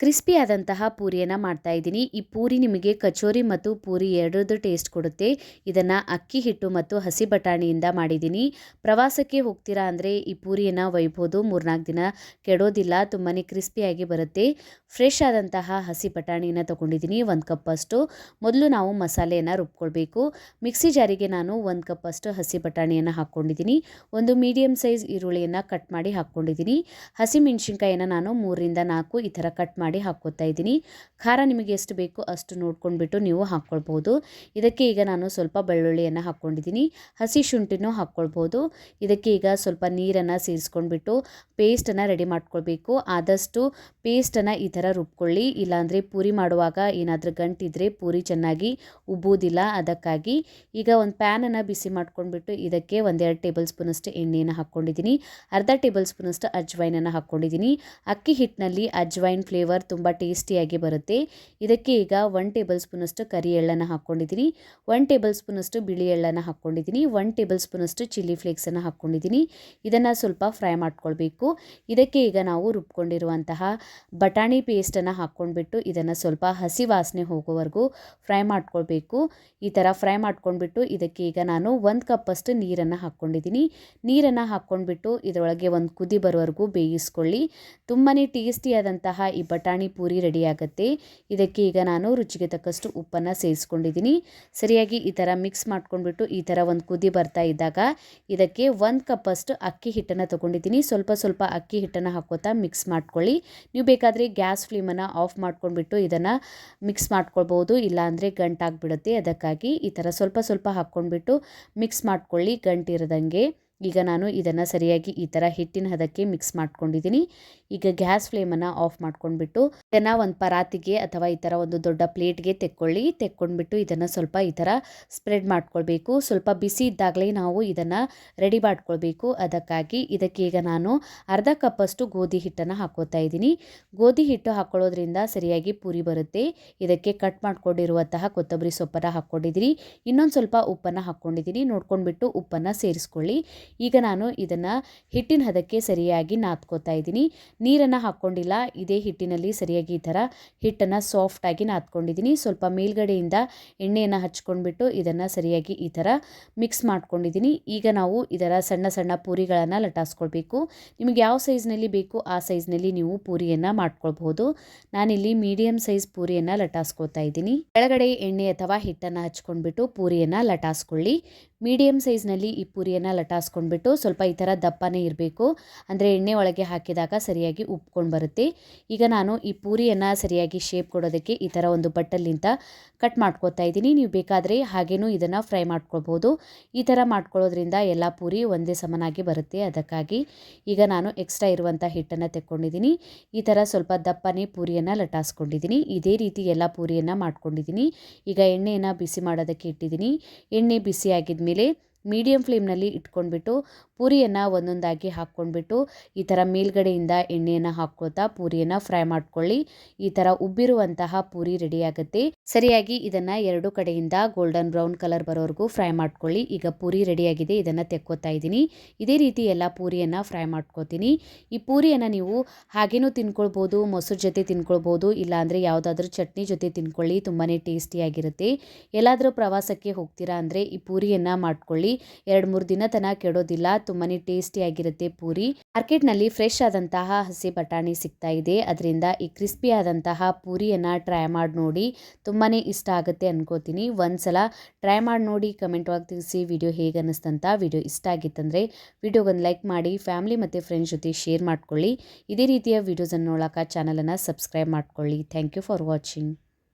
Crispy ಆದಂತಹ ಪೂರಿಯನ್ನು ಮಾಡ್ತಾ ಇದ್ದೀನಿ. ಈ ಪೂರಿ ನಿಮಗೆ ಕಚೋರಿ ಮತ್ತು ಪೂರಿ ಎರಡರದ್ದು ಟೇಸ್ಟ್ ಕೊಡುತ್ತೆ. ಇದನ್ನು ಅಕ್ಕಿ ಹಿಟ್ಟು ಮತ್ತು ಹಸಿ ಬಟಾಣಿಯಿಂದ ಮಾಡಿದ್ದೀನಿ. ಪ್ರವಾಸಕ್ಕೆ ಹೋಗ್ತೀರಾ ಅಂದರೆ ಈ ಪೂರಿಯನ್ನು ಒಯ್ಬೋದು. ಮೂರ್ನಾಲ್ಕು ದಿನ ಕೆಡೋದಿಲ್ಲ ತುಂಬಾ ಕ್ರಿಸ್ಪಿಯಾಗಿ ಬರುತ್ತೆ. ಫ್ರೆಶ್ ಆದಂತಹ ಹಸಿ ಬಟಾಣಿಯನ್ನು ತೊಗೊಂಡಿದ್ದೀನಿ, ಒಂದು ಕಪ್ಪಷ್ಟು ಮೊದಲು ನಾವು ಮಸಾಲೆಯನ್ನು ರುಬ್ಕೊಳ್ಬೇಕು. ಮಿಕ್ಸಿ ಜಾರಿಗೆ ನಾನು ಒಂದು ಕಪ್ಪಷ್ಟು ಹಸಿ ಬಟಾಣಿಯನ್ನು ಹಾಕ್ಕೊಂಡಿದ್ದೀನಿ. ಒಂದು ಮೀಡಿಯಮ್ ಸೈಜ್ ಈರುಳ್ಳಿಯನ್ನು ಕಟ್ ಮಾಡಿ ಹಾಕ್ಕೊಂಡಿದ್ದೀನಿ. ಹಸಿ ನಾನು ಮೂರರಿಂದ ನಾಲ್ಕು ಈ ಥರ ಕಟ್ ಮಾಡಿ ಹಾಕ್ಕೊತಾ ಇದ್ದೀನಿ. ಖಾರ ನಿಮಗೆ ಎಷ್ಟು ಬೇಕು ಅಷ್ಟು ನೋಡ್ಕೊಂಡ್ಬಿಟ್ಟು ನೀವು ಹಾಕ್ಕೊಳ್ಬೋದು. ಇದಕ್ಕೆ ಈಗ ನಾನು ಸ್ವಲ್ಪ ಬೆಳ್ಳುಳ್ಳಿಯನ್ನು ಹಾಕ್ಕೊಂಡಿದ್ದೀನಿ. ಹಸಿ ಶುಂಠಿನೂ ಹಾಕ್ಕೊಳ್ಬೋದು. ಇದಕ್ಕೆ ಈಗ ಸ್ವಲ್ಪ ನೀರನ್ನು ಸೇರಿಸ್ಕೊಂಡ್ಬಿಟ್ಟು ಪೇಸ್ಟನ್ನು ರೆಡಿ ಮಾಡ್ಕೊಳ್ಬೇಕು. ಆದಷ್ಟು ಪೇಸ್ಟನ್ನು ಈ ಥರ ರುಬ್ಕೊಳ್ಳಿ. ಇಲ್ಲಾಂದರೆ ಪೂರಿ ಮಾಡುವಾಗ ಏನಾದರೂ ಗಂಟಿದ್ರೆ ಪೂರಿ ಚೆನ್ನಾಗಿ ಉಬ್ಬುವುದಿಲ್ಲ ಅದಕ್ಕಾಗಿ. ಈಗ ಒಂದು ಪ್ಯಾನನ್ನು ಬಿಸಿ ಮಾಡ್ಕೊಂಡ್ಬಿಟ್ಟು ಇದಕ್ಕೆ ಒಂದೆರಡು ಟೇಬಲ್ ಸ್ಪೂನಷ್ಟು ಎಣ್ಣೆಯನ್ನು ಹಾಕ್ಕೊಂಡಿದ್ದೀನಿ. ಅರ್ಧ ಟೇಬಲ್ ಸ್ಪೂನಷ್ಟು ಅಜ್ವೈನನ್ನು ಹಾಕ್ಕೊಂಡಿದ್ದೀನಿ. ಅಕ್ಕಿ ಹಿಟ್ಟಿನಲ್ಲಿ ಅಜ್ವೈನ್ ಫ್ಲೇವರ್ ತುಂಬ ಟೇಸ್ಟಿಯಾಗಿ ಬರುತ್ತೆ. ಇದಕ್ಕೆ ಈಗ ಒನ್ ಟೇಬಲ್ ಸ್ಪೂನಷ್ಟು ಕರಿ ಎಳ್ಳನ್ನು ಹಾಕ್ಕೊಂಡಿದ್ದೀನಿ ಒನ್ ಟೇಬಲ್ ಸ್ಪೂನಷ್ಟು ಬಿಳಿ ಎಳ್ಳನ್ನು ಹಾಕ್ಕೊಂಡಿದ್ದೀನಿ ಒನ್ ಟೇಬಲ್ ಸ್ಪೂನಷ್ಟು ಚಿಲ್ಲಿ ಫ್ಲೇಕ್ಸನ್ನು ಹಾಕ್ಕೊಂಡಿದ್ದೀನಿ ಇದನ್ನು ಸ್ವಲ್ಪ ಫ್ರೈ ಮಾಡ್ಕೊಳ್ಬೇಕು. ಇದಕ್ಕೆ ಈಗ ನಾವು ರುಬ್ಕೊಂಡಿರುವಂತಹ ಬಟಾಣಿ ಪೇಸ್ಟನ್ನು ಹಾಕ್ಕೊಂಡ್ಬಿಟ್ಟು ಇದನ್ನು ಸ್ವಲ್ಪ ಹಸಿ ವಾಸನೆ ಹೋಗೋವರೆಗೂ ಫ್ರೈ ಮಾಡ್ಕೊಳ್ಬೇಕು. ಈ ಥರ ಫ್ರೈ ಮಾಡ್ಕೊಂಡ್ಬಿಟ್ಟು ಇದಕ್ಕೆ ಈಗ ನಾನು ಒಂದು ಕಪ್ಪಷ್ಟು ನೀರನ್ನು ಹಾಕ್ಕೊಂಡಿದ್ದೀನಿ. ನೀರನ್ನು ಹಾಕ್ಕೊಂಡ್ಬಿಟ್ಟು ಇದರೊಳಗೆ ಒಂದು ಕುದಿ ಬರೋವರೆಗೂ ಬೇಯಿಸ್ಕೊಳ್ಳಿ. ತುಂಬಾ ಟೇಸ್ಟಿಯಾದಂತಹ ಈ ಬಟಾಣಿ ಪೂರಿ ರೆಡಿಯಾಗುತ್ತೆ. ಇದಕ್ಕೆ ಈಗ ನಾನು ರುಚಿಗೆ ತಕ್ಕಷ್ಟು ಉಪ್ಪನ್ನು ಸೇರಿಸ್ಕೊಂಡಿದ್ದೀನಿ. ಸರಿಯಾಗಿ ಈ ಥರ ಮಿಕ್ಸ್ ಮಾಡ್ಕೊಂಡ್ಬಿಟ್ಟು ಈ ಥರ ಒಂದು ಕುದಿ ಬರ್ತಾ ಇದ್ದಾಗ ಇದಕ್ಕೆ ಒಂದು ಕಪ್ಪಷ್ಟು ಅಕ್ಕಿ ಹಿಟ್ಟನ್ನು ತೊಗೊಂಡಿದ್ದೀನಿ. ಸ್ವಲ್ಪ ಸ್ವಲ್ಪ ಅಕ್ಕಿ ಹಿಟ್ಟನ್ನು ಹಾಕೋತಾ ಮಿಕ್ಸ್ ಮಾಡ್ಕೊಳ್ಳಿ. ನೀವು ಬೇಕಾದರೆ ಗ್ಯಾಸ್ ಫ್ಲೇಮನ್ನು ಆಫ್ ಮಾಡ್ಕೊಂಡ್ಬಿಟ್ಟು ಇದನ್ನು ಮಿಕ್ಸ್ ಮಾಡ್ಕೊಳ್ಬೋದು. ಇಲ್ಲಾಂದರೆ ಗಂಟಾಗಿಬಿಡುತ್ತೆ. ಅದಕ್ಕಾಗಿ ಈ ಥರ ಸ್ವಲ್ಪ ಸ್ವಲ್ಪ ಹಾಕ್ಕೊಂಡ್ಬಿಟ್ಟು ಮಿಕ್ಸ್ ಮಾಡ್ಕೊಳ್ಳಿ ಗಂಟಿರದಂಗೆ. ಈಗ ನಾನು ಇದನ್ನು ಸರಿಯಾಗಿ ಈ ಥರ ಹಿಟ್ಟಿನ ಹದಕ್ಕೆ ಮಿಕ್ಸ್ ಮಾಡ್ಕೊಂಡಿದ್ದೀನಿ ಈಗ ಗ್ಯಾಸ್ ಫ್ಲೇಮನ್ನು ಆಫ್ ಮಾಡ್ಕೊಂಡ್ಬಿಟ್ಟು ಇದನ್ನು ಒಂದು ಪರಾತಿಗೆ ಅಥವಾ ಈ ಥರ ಒಂದು ದೊಡ್ಡ ಪ್ಲೇಟ್ಗೆ ತೆಕ್ಕೊಳ್ಳಿ. ತೆಕ್ಕೊಂಡ್ಬಿಟ್ಟು ಇದನ್ನು ಸ್ವಲ್ಪ ಈ ಥರ ಸ್ಪ್ರೆಡ್ ಮಾಡ್ಕೊಳ್ಬೇಕು. ಸ್ವಲ್ಪ ಬಿಸಿ ಇದ್ದಾಗಲೇ ನಾವು ಇದನ್ನು ರೆಡಿ ಮಾಡ್ಕೊಳ್ಬೇಕು. ಅದಕ್ಕಾಗಿ ಇದಕ್ಕೆ ಈಗ ನಾನು ಅರ್ಧ ಕಪ್ಪಷ್ಟು ಗೋಧಿ ಹಿಟ್ಟನ್ನು ಹಾಕೋತಾ ಇದ್ದೀನಿ ಗೋಧಿ ಹಿಟ್ಟು ಹಾಕೊಳ್ಳೋದ್ರಿಂದ ಸರಿಯಾಗಿ ಪೂರಿ ಬರುತ್ತೆ. ಇದಕ್ಕೆ ಕಟ್ ಮಾಡ್ಕೊಂಡಿರುವಂತಹ ಕೊತ್ತಂಬರಿ ಸೊಪ್ಪನ್ನು ಹಾಕ್ಕೊಂಡಿದ್ದೀನಿ ಇನ್ನೊಂದು ಸ್ವಲ್ಪ ಉಪ್ಪನ್ನು ಹಾಕ್ಕೊಂಡಿದ್ದೀನಿ ನೋಡ್ಕೊಂಡ್ಬಿಟ್ಟು ಉಪ್ಪನ್ನು ಸೇರಿಸ್ಕೊಳ್ಳಿ. ಈಗ ನಾನು ಇದನ್ನು ಹಿಟ್ಟಿನ ಹದಕ್ಕೆ ಸರಿಯಾಗಿ ನಾದ್ಕೋತಾ ಇದ್ದೀನಿ. ನೀರನ್ನು ಹಾಕ್ಕೊಂಡಿಲ್ಲ, ಇದೇ ಹಿಟ್ಟಿನಲ್ಲಿ ಸರಿಯಾಗಿ ಈ ಥರ ಹಿಟ್ಟನ್ನು ಸಾಫ್ಟಾಗಿ ನಾತ್ಕೊಂಡಿದ್ದೀನಿ ಸ್ವಲ್ಪ ಮೇಲ್ಗಡೆಯಿಂದ ಎಣ್ಣೆಯನ್ನು ಹಚ್ಕೊಂಡ್ಬಿಟ್ಟು ಇದನ್ನು ಸರಿಯಾಗಿ ಈ ಥರ ಮಿಕ್ಸ್ ಮಾಡ್ಕೊಂಡಿದ್ದೀನಿ. ಈಗ ನಾವು ಇದರ ಸಣ್ಣ ಸಣ್ಣ ಪೂರಿಗಳನ್ನು ಲಟಾಸ್ಕೊಳ್ಬೇಕು. ನಿಮಗೆ ಯಾವ ಸೈಜ್ನಲ್ಲಿ ಬೇಕು ಆ ಸೈಜ್ನಲ್ಲಿ ನೀವು ಪೂರಿಯನ್ನು ಮಾಡ್ಕೊಳ್ಬಹುದು. ನಾನಿಲ್ಲಿ ಮೀಡಿಯಂ ಸೈಜ್ ಪೂರಿಯನ್ನು ಲಟಾಸ್ಕೊಳ್ತಾ ಇದ್ದೀನಿ. ಕೆಳಗಡೆ ಎಣ್ಣೆ ಅಥವಾ ಹಿಟ್ಟನ್ನು ಹಚ್ಕೊಂಡ್ಬಿಟ್ಟು ಪೂರಿಯನ್ನು ಲಟಾಸ್ಕೊಳ್ಳಿ. ಮೀಡಿಯಮ್ ಸೈಜ್ನಲ್ಲಿ ಈ ಪೂರಿಯನ್ನು ಲಟಾಸ್ಕೊಂಡ್ಬಿಟ್ಟು ಸ್ವಲ್ಪ ಈ ಥರ ದಪ್ಪನೇ ಇರಬೇಕು. ಅಂದರೆ ಎಣ್ಣೆ ಒಳಗೆ ಹಾಕಿದಾಗ ಸರಿಯಾಗಿ ಉಪ್ಕೊಂಡು ಬರುತ್ತೆ. ಈಗ ನಾನು ಈ ಪೂರಿಯನ್ನು ಸರಿಯಾಗಿ ಶೇಪ್ ಕೊಡೋದಕ್ಕೆ ಈ ಥರ ಒಂದು ಬಟ್ಟಲಿಂದ ಕಟ್ ಮಾಡ್ಕೊತಾ ಇದ್ದೀನಿ. ನೀವು ಬೇಕಾದರೆ ಹಾಗೇನೂ ಇದನ್ನು ಫ್ರೈ ಮಾಡ್ಕೊಳ್ಬೋದು. ಈ ಥರ ಮಾಡ್ಕೊಳ್ಳೋದ್ರಿಂದ ಎಲ್ಲ ಪೂರಿ ಒಂದೇ ಸಮನಾಗಿ ಬರುತ್ತೆ. ಅದಕ್ಕಾಗಿ ಈಗ ನಾನು ಎಕ್ಸ್ಟ್ರಾ ಇರುವಂಥ ಹಿಟ್ಟನ್ನು ತೆಕ್ಕೊಂಡಿದ್ದೀನಿ. ಈ ಥರ ಸ್ವಲ್ಪ ದಪ್ಪನೇ ಪೂರಿಯನ್ನು ಲಟಾಸ್ಕೊಂಡಿದ್ದೀನಿ. ಇದೇ ರೀತಿ ಎಲ್ಲ ಪೂರಿಯನ್ನು ಮಾಡ್ಕೊಂಡಿದ್ದೀನಿ. ಈಗ ಎಣ್ಣೆಯನ್ನು ಬಿಸಿ ಮಾಡೋದಕ್ಕೆ ಇಟ್ಟಿದ್ದೀನಿ. ಎಣ್ಣೆ ಬಿಸಿ ಮೀಡಿಯಮ್ ಫ್ಲೇಮ್ನಲ್ಲಿ ಇಟ್ಕೊಂಡ್ಬಿಟ್ಟು ಪೂರಿಯನ್ನು ಒಂದೊಂದಾಗಿ ಹಾಕ್ಕೊಂಡ್ಬಿಟ್ಟು ಈ ಥರ ಮೇಲ್ಗಡೆಯಿಂದ ಎಣ್ಣೆಯನ್ನು ಹಾಕ್ಕೋತಾ ಪೂರಿಯನ್ನು ಫ್ರೈ ಮಾಡ್ಕೊಳ್ಳಿ. ಈ ಥರ ಉಬ್ಬಿರುವಂತಹ ಪೂರಿ ರೆಡಿ ಆಗುತ್ತೆ. ಸರಿಯಾಗಿ ಇದನ್ನು ಎರಡು ಕಡೆಯಿಂದ ಗೋಲ್ಡನ್ ಬ್ರೌನ್ ಕಲರ್ ಬರೋವರೆಗೂ ಫ್ರೈ ಮಾಡ್ಕೊಳ್ಳಿ. ಈಗ ಪೂರಿ ರೆಡಿಯಾಗಿದೆ ಇದನ್ನು ತೆಕ್ಕೋತಾ ಇದ್ದೀನಿ. ಇದೇ ರೀತಿ ಎಲ್ಲ ಪೂರಿಯನ್ನು ಫ್ರೈ ಮಾಡ್ಕೋತೀನಿ. ಈ ಪೂರಿಯನ್ನು ನೀವು ಹಾಗೇನೂ ತಿನ್ಕೊಳ್ಬೋದು, ಮೊಸರು ಜೊತೆ ತಿನ್ಕೊಳ್ಬೋದು, ಇಲ್ಲಾಂದರೆ ಯಾವುದಾದ್ರೂ ಚಟ್ನಿ ಜೊತೆ ತಿನ್ಕೊಳ್ಳಿ ತುಂಬಾ ಟೇಸ್ಟಿಯಾಗಿರುತ್ತೆ ಎಲ್ಲಾದರೂ ಪ್ರವಾಸಕ್ಕೆ ಹೋಗ್ತೀರಾ ಅಂದರೆ ಈ ಪೂರಿಯನ್ನು ಮಾಡ್ಕೊಳ್ಳಿ. ಎರಡು ಮೂರು ದಿನ ತನಕ ಕೆಡೋದಿಲ್ಲ ತುಂಬಾ ಟೇಸ್ಟಿಯಾಗಿರುತ್ತೆ ಪೂರಿ. ಮಾರ್ಕೆಟ್ನಲ್ಲಿ ಫ್ರೆಶ್ ಆದಂತಹ ಹಸಿ ಬಟಾಣಿ ಸಿಗ್ತಾ ಇದೆ. ಅದರಿಂದ ಈ ಕ್ರಿಸ್ಪಿ ಆದಂತಹ ಪೂರಿಯನ್ನ ಟ್ರೈ ಮಾಡಿ ನೋಡಿ ತುಂಬಾ ಇಷ್ಟ ಆಗುತ್ತೆ ಅನ್ಕೋತೀನಿ. ಒಂದ್ಸಲ ಟ್ರೈ ಮಾಡಿ ನೋಡಿ ಕಮೆಂಟ್ ಒಳಗೆ ತಿಳಿಸಿ ವಿಡಿಯೋ ಹೇಗೆ ಅನ್ನಿಸ್ತಂತ. ವಿಡಿಯೋ ಇಷ್ಟ ಆಗಿತ್ತಂದರೆ ವಿಡಿಯೋಗೊಂದು ಲೈಕ್ ಮಾಡಿ ಫ್ಯಾಮಿಲಿ ಮತ್ತು ಫ್ರೆಂಡ್ಸ್ ಜೊತೆ ಶೇರ್ ಮಾಡ್ಕೊಳ್ಳಿ. ಇದೇ ರೀತಿಯ ವಿಡಿಯೋಸನ್ನು ನೋಡೋಕೆ ಚಾನಲನ್ನು ಸಬ್ಸ್ಕ್ರೈಬ್ ಮಾಡ್ಕೊಳ್ಳಿ. Thank you for watching